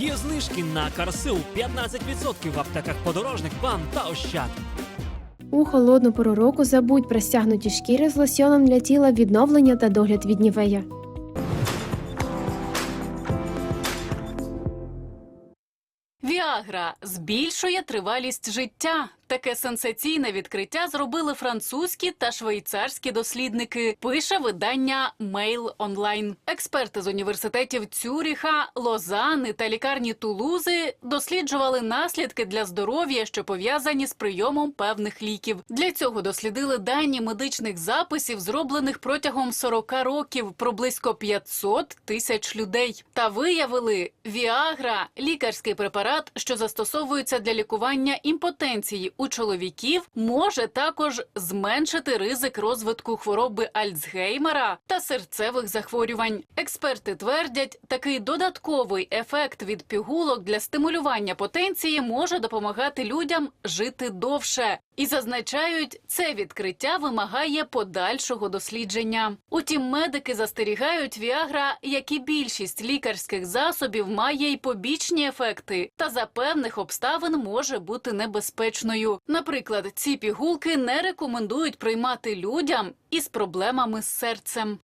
Є знижки на Карсил 15% в аптеках подорожник, бам та ощад. У холодну пору року забудь про стягнуті шкіри з лосьоном для тіла відновлення та догляд від нівея. Віагра збільшує тривалість життя. Таке сенсаційне відкриття зробили французькі та швейцарські дослідники. Пише видання Mail Online. Експерти з університетів Цюріха, Лозани та лікарні Тулузи досліджували наслідки для здоров'я, що пов'язані з прийомом певних ліків. Для цього дослідили дані медичних записів, зроблених протягом 40 років про близько 500 тисяч людей. Та виявили Віагра лікарський препарат, що застосовується для лікування імпотенції у чоловіків, може також зменшити ризик розвитку хвороби Альцгеймера та серцевих захворювань. Експерти твердять, такий додатковий ефект від пігулок для стимулювання потенції може допомагати людям жити довше. І зазначають, це відкриття вимагає подальшого дослідження. Утім, медики застерігають Віагра, як і більшість лікарських засобів, має й побічні ефекти, та за певних обставин може бути небезпечною. Наприклад, ці пігулки не рекомендують приймати людям із проблемами з серцем.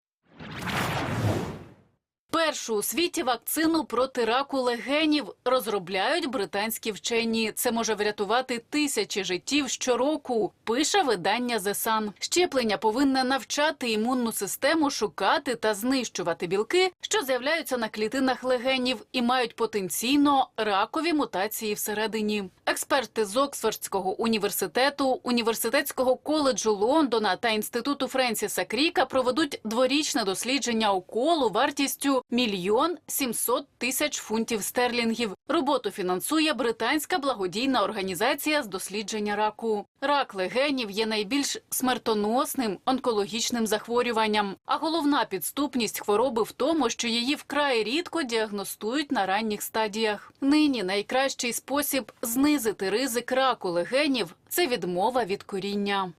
Першу у світі вакцину проти раку легенів розробляють британські вчені. Це може врятувати тисячі життів щороку. Пише видання The Sun. Щеплення повинне навчати імунну систему шукати та знищувати білки, що з'являються на клітинах легенів і мають потенційно ракові мутації всередині. Експерти з Оксфордського університету, університетського коледжу Лондона та інституту Френсіса Кріка проведуть дворічне дослідження уколу вартістю мільйон сімсот тисяч фунтів стерлінгів. Роботу фінансує британська благодійна організація з дослідження раку. Рак легенів є найбільш смертоносним онкологічним захворюванням. А головна підступність хвороби в тому, що її вкрай рідко діагностують на ранніх стадіях. Нині найкращий спосіб знизити ризик раку легенів це відмова від коріння.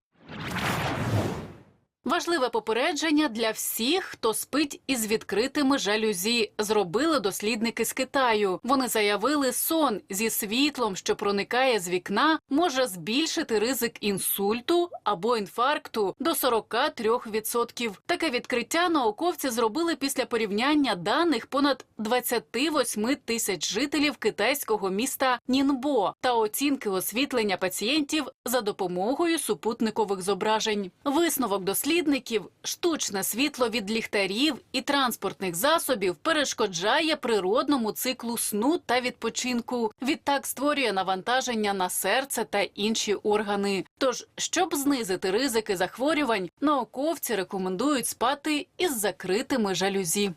Важливе попередження для всіх, хто спить із відкритими жалюзі. Зробили дослідники з Китаю. Вони заявили, сон зі світлом, що проникає з вікна, може збільшити ризик інсульту або інфаркту до 43%. Таке відкриття науковці зробили після порівняння даних понад 28 тисяч жителів китайського міста Нінбо та оцінки освітлення пацієнтів за допомогою супутникових зображень. Висновок дослідників штучне світло від ліхтарів і транспортних засобів перешкоджає природному циклу сну та відпочинку. Відтак створює навантаження на серце та інші органи. Тож, щоб знизити ризики захворювань, науковці рекомендують спати із закритими жалюзі.